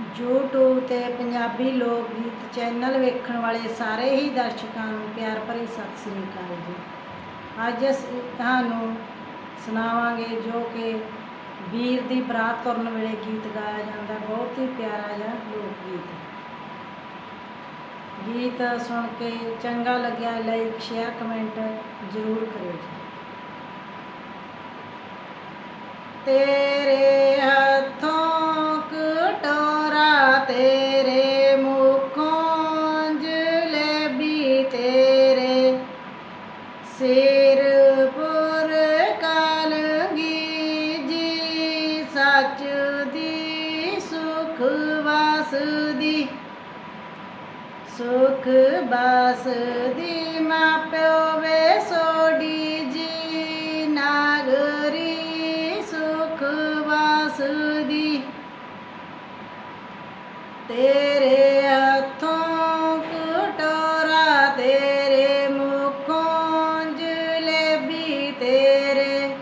YouTube ਤੇ ਪੰਜਾਬੀ ਲੋਕ ਗੀਤ ਚੈਨਲ ਵੇਖਣ ਵਾਲੇ ਸਾਰੇ ਹੀ ਦਰਸ਼ਕਾਂ ਨੂੰ ਪਿਆਰ ਭਰੀ ਸਤਿ ਸ੍ਰੀ ਅਕਾਲ ਜੀ। ਅੱਜ ਅਸੀਂ ਤੁਹਾਨੂੰ ਸੁਣਾਵਾਂਗੇ ਜੋ ਕਿ ਵੀਰ ਦੀ ਬਰਾਤ ਤੁਰਨ ਵੇਲੇ ਗੀਤ ਗਾਇਆ ਜਾਂਦਾ, ਬਹੁਤ ਹੀ ਪਿਆਰਾ ਜਿਹਾ ਲੋਕ ਗੀਤ ਗੀਤ ਸੁਣ ਕੇ ਚੰਗਾ ਲੱਗਿਆ ਲਾਈਕ ਸ਼ੇਅਰ ਕਮੈਂਟ ਜ਼ਰੂਰ ਕਰਿਓ ਜੀ। ਤੇਰੇ ਤੇਰੇ ਮੁਖੋਂ ਜਲੇਬੀ ਤੇਰੇ ਸਿਰ ਪੁਰ ਕਲਗੀ ਜੀ, ਸੱਚ ਦੀ, ਸੁਖ ਵਸਦੀ ਸੁਖ ਬਸਦੀ ਮਾਪਿਓ ਵੇ ਸੋਡੀ ਤੇਰੇ ਹੱਥੋਂ ਕਟੋਰਾ, ਤੇਰੇ ਮੁਖੋਂ ਜਲੇਬੀ, ਤੇਰੇ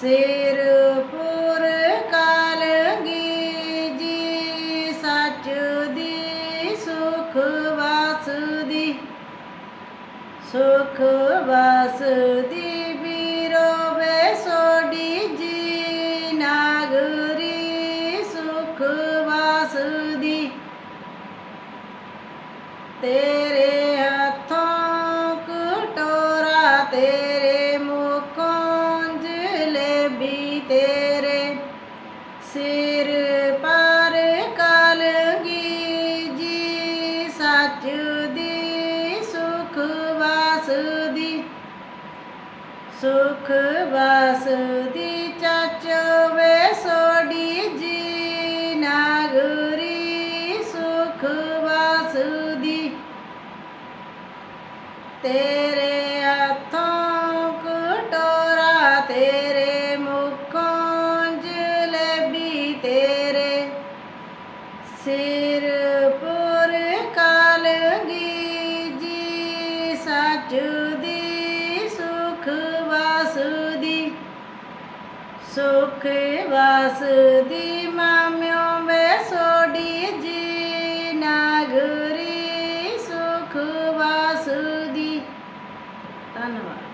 ਸਿਰ ਪੁਰ ਕਲਗੀ ਜੀ ਸੱਚ ਦੀ, ਸੁਖ ਵਸਦੀ ਸੁਖ ਵਸਦੀ ਵਸਦੀ ਤੇਰੇ ਹੱਥੋਂ ਕਟੋਰਾ, ਤੇਰੇ ਮੁਖੋਂ ਜਲੇਬੀ, ਤੇਰੇ ਸਿਰ ਪਰ ਕਲਗੀ ਜੀ, ਸੱਚ ਦੀ, ਸੁਖ ਵਸਦੀ ਸੁਖ ਵਸਦੀ, ਚਾਚੋ ਵੇ ਸੋਡੀ ਜੀ ਨਾਗਰੀ ਸੁਖ ਵਸਦੀ ਤੇਰੇ ਹੱਥੋਂ ਕਟੋਰਾ, ਤੇਰੇ ਮੁਖੋਂ ਜਲੇਬੀ, ਤੇਰੇ ਸਿਰ ਪੁਰ ਕਲਗੀ। ਜੀ ਸੱਚ ਦੀ ਸੁਖ ਵਸਦੀ ਸੁਖ ਵਸਦੀ ধন্যবাদ